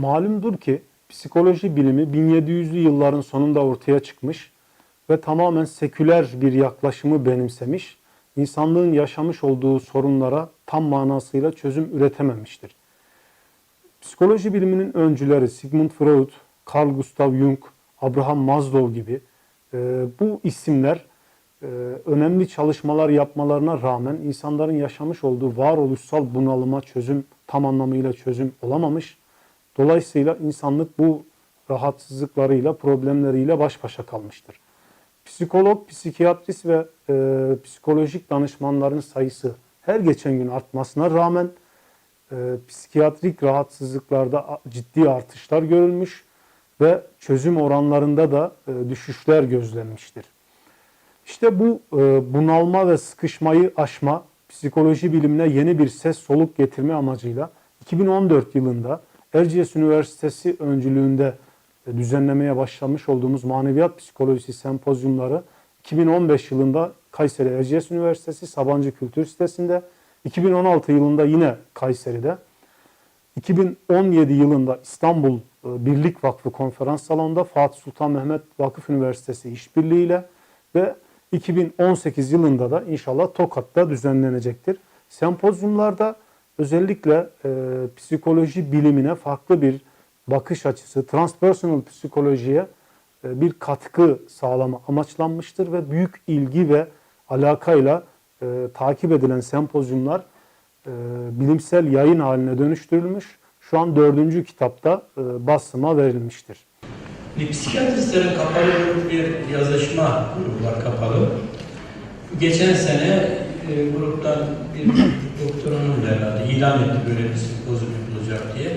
Malumdur ki psikoloji bilimi 1700'lü yılların sonunda ortaya çıkmış ve tamamen seküler bir yaklaşımı benimsemiş, insanlığın yaşamış olduğu sorunlara tam manasıyla çözüm üretememiştir. Psikoloji biliminin öncüleri Sigmund Freud, Carl Gustav Jung, Abraham Maslow gibi e, bu isimler e, önemli çalışmalar yapmalarına rağmen insanların yaşamış olduğu varoluşsal bunalıma çözüm tam anlamıyla çözüm olamamış. Dolayısıyla insanlık bu rahatsızlıklarıyla, problemleriyle baş başa kalmıştır. Psikolog, psikiyatrist ve e, psikolojik danışmanların sayısı her geçen gün artmasına rağmen e, psikiyatrik rahatsızlıklarda ciddi artışlar görülmüş ve çözüm oranlarında da e, düşüşler gözlenmiştir. İşte bu e, bunalma ve sıkışmayı aşma, psikoloji bilimine yeni bir ses soluk getirme amacıyla 2014 yılında Erciyes Üniversitesi öncülüğünde e, düzenlemeye başlamış olduğumuz maneviyat psikolojisi sempozyumları 2015 yılında Kayseri Erciyes Üniversitesi Sabancı Kültür Sitesi'nde, 2016 yılında yine Kayseri'de, 2017 yılında İstanbul e, Birlik Vakfı Konferans Salonu'nda Fatih Sultan Mehmet Vakıf Üniversitesi işbirliğiyle ve 2018 yılında da inşallah Tokat'ta düzenlenecektir. Sempozyumlarda özellikle e, psikoloji bilimine farklı bir bakış açısı, transpersonal psikolojiye e, bir katkı sağlama amaçlanmıştır ve büyük ilgi ve alakayla e, takip edilen sempozyumlar e, bilimsel yayın haline dönüştürülmüş. Şu an dördüncü kitapta e, basıma verilmiştir. Psikiyatristlerin kapalı bir yazışma grubu var kapalı. Geçen sene e, gruptan bir doktorunun da herhalde ilan etti böyle bir sempozyum yapılacak diye.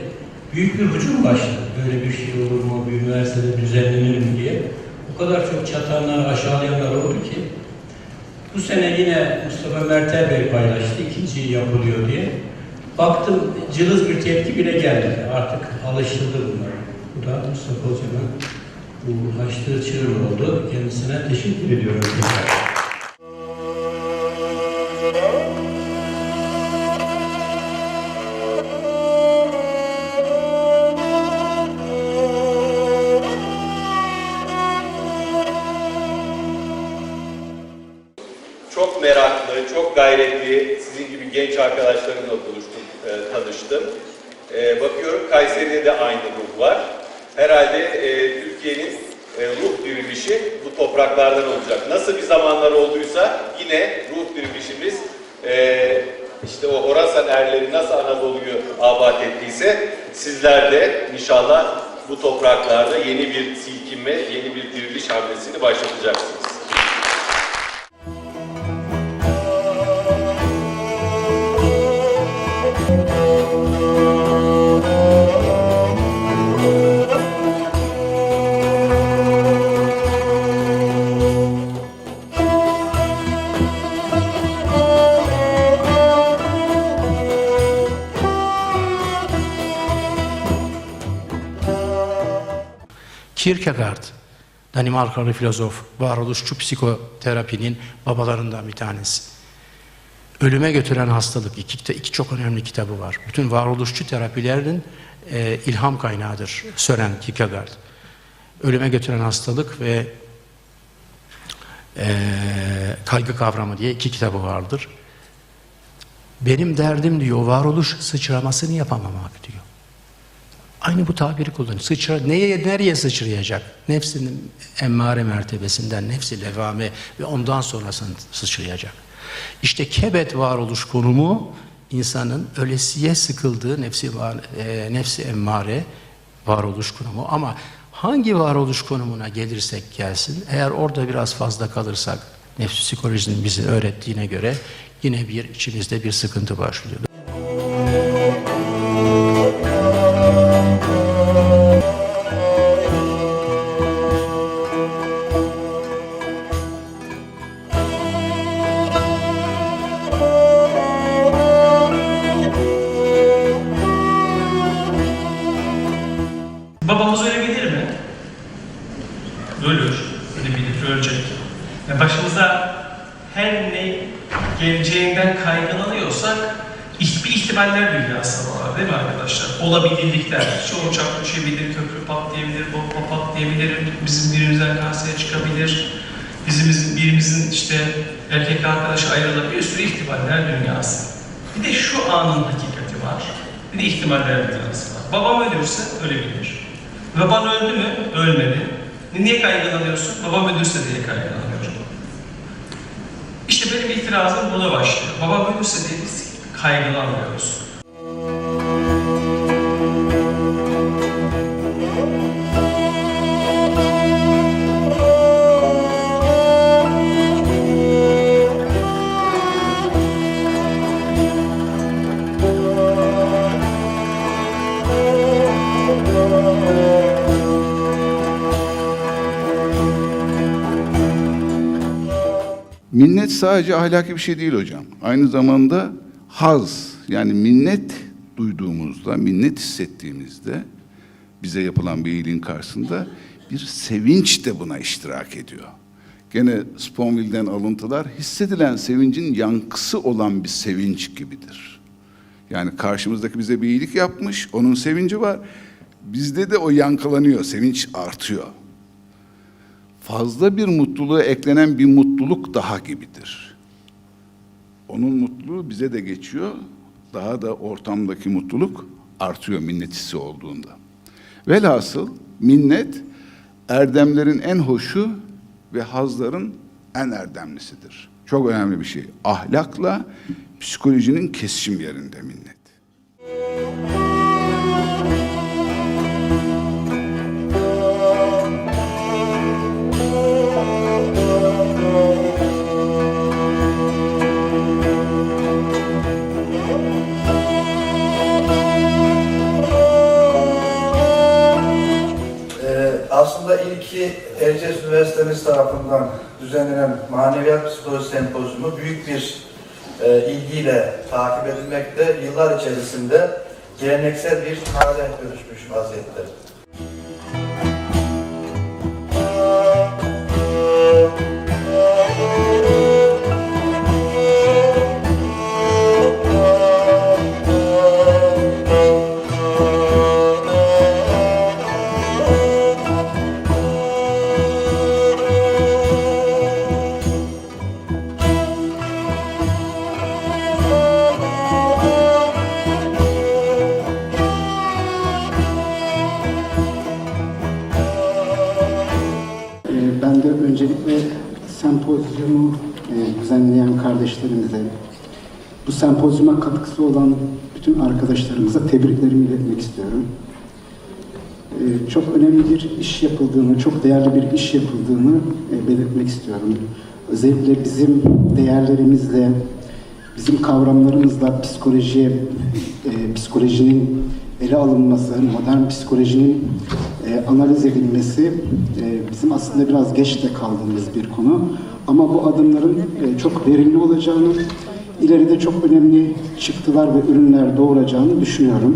Büyük bir hücum başladı. Böyle bir şey olur mu, bir üniversitede düzenlenir mi diye. O kadar çok çatanlar, aşağılayanlar oldu ki bu sene yine Mustafa Mertel Bey paylaştı, ikinci yapılıyor diye. Baktım cılız bir tepki bile geldi. Artık alışıldı bunlar. Bu da Mustafa Hocam'ın bu açtığı çığır oldu. Kendisine teşekkür ediyorum. Gayretli, sizin gibi genç arkadaşlarımla buluştum, e, tanıştım. E, bakıyorum Kayseri'de de aynı ruh var. Herhalde e, Türkiye'nin e, ruh dirilişi bu topraklardan olacak. Nasıl bir zamanlar olduysa yine ruh dirilişimiz e, işte o Horasan erleri nasıl Anadolu'yu abat ettiyse sizler de inşallah bu topraklarda yeni bir silkinme, yeni bir diriliş hamlesini başlatacaksınız. Kierkegaard, Danimarkalı filozof, varoluşçu psikoterapinin babalarından bir tanesi. Ölüme götüren hastalık, iki, iki çok önemli kitabı var. Bütün varoluşçu terapilerin e, ilham kaynağıdır Sören Kierkegaard. Ölüme götüren hastalık ve e, kaygı kavramı diye iki kitabı vardır. Benim derdim diyor, varoluş sıçramasını yapamamak diyor. Aynı bu tabiri kullanıyor. Sıçra, neye, nereye sıçrayacak? Nefsinin emmare mertebesinden, nefsi levame ve ondan sonrasını sıçrayacak. İşte kebet varoluş konumu insanın ölesiye sıkıldığı nefsi, var, e, nefsi emmare varoluş konumu. Ama hangi varoluş konumuna gelirsek gelsin, eğer orada biraz fazla kalırsak, nefs psikolojinin bize öğrettiğine göre yine bir içimizde bir sıkıntı başlıyor. Babamız ölebilir mi? Ölür. Ölebilir, ölecek. Ve başımıza her ne geleceğinden kaygılanıyorsak bir ihtimaller dünyası var değil mi arkadaşlar? Olabilirlikler. Şu uçak düşebilir, köprü patlayabilir, bomba patlayabilir, bizim birimizden kanser çıkabilir, bizimizin, birimizin işte erkek arkadaşı ayrılabilir, bir sürü ihtimaller dünyası. Bir de şu anın hakikati var, bir de ihtimaller dünyası var. Babam ölürse ölebilir. Baban öldü mü? Ölmedi. Niye kaygılanıyorsun? Babam ölürse diye kaygılanıyorum. İşte benim itirazım buna başlıyor. Babam ölürse diye biz kaygılanmıyoruz. Minnet sadece ahlaki bir şey değil hocam. Aynı zamanda haz yani minnet duyduğumuzda, minnet hissettiğimizde bize yapılan bir iyiliğin karşısında bir sevinç de buna iştirak ediyor. Gene Sponville'den alıntılar hissedilen sevincin yankısı olan bir sevinç gibidir. Yani karşımızdaki bize bir iyilik yapmış, onun sevinci var. Bizde de o yankılanıyor, sevinç artıyor fazla bir mutluluğa eklenen bir mutluluk daha gibidir. Onun mutluluğu bize de geçiyor. Daha da ortamdaki mutluluk artıyor minnet hissi olduğunda. Velhasıl minnet erdemlerin en hoşu ve hazların en erdemlisidir. Çok önemli bir şey. Ahlakla psikolojinin kesişim yerinde minnet. İlki Erciyes Üniversitemiz tarafından düzenlenen Maneviyat Psikoloji Sempozyumu büyük bir e, ilgiyle takip edilmekte. Yıllar içerisinde geleneksel bir hale dönüşmüş vaziyette. Öncelikle sempozyumu e, düzenleyen kardeşlerimize, bu sempozyuma katkısı olan bütün arkadaşlarımıza tebriklerimi iletmek istiyorum. Ee, Çok önemli bir iş yapıldığını, çok değerli bir iş yapıldığını e, belirtmek istiyorum. Özellikle bizim değerlerimizle, bizim kavramlarımızla psikolojiye, e, psikolojinin ele alınması, modern psikolojinin e, analiz edilmesi e, bizim aslında biraz geç de kaldığımız bir konu. Ama bu adımların e, çok verimli olacağını, ileride çok önemli çıktılar ve ürünler doğuracağını düşünüyorum.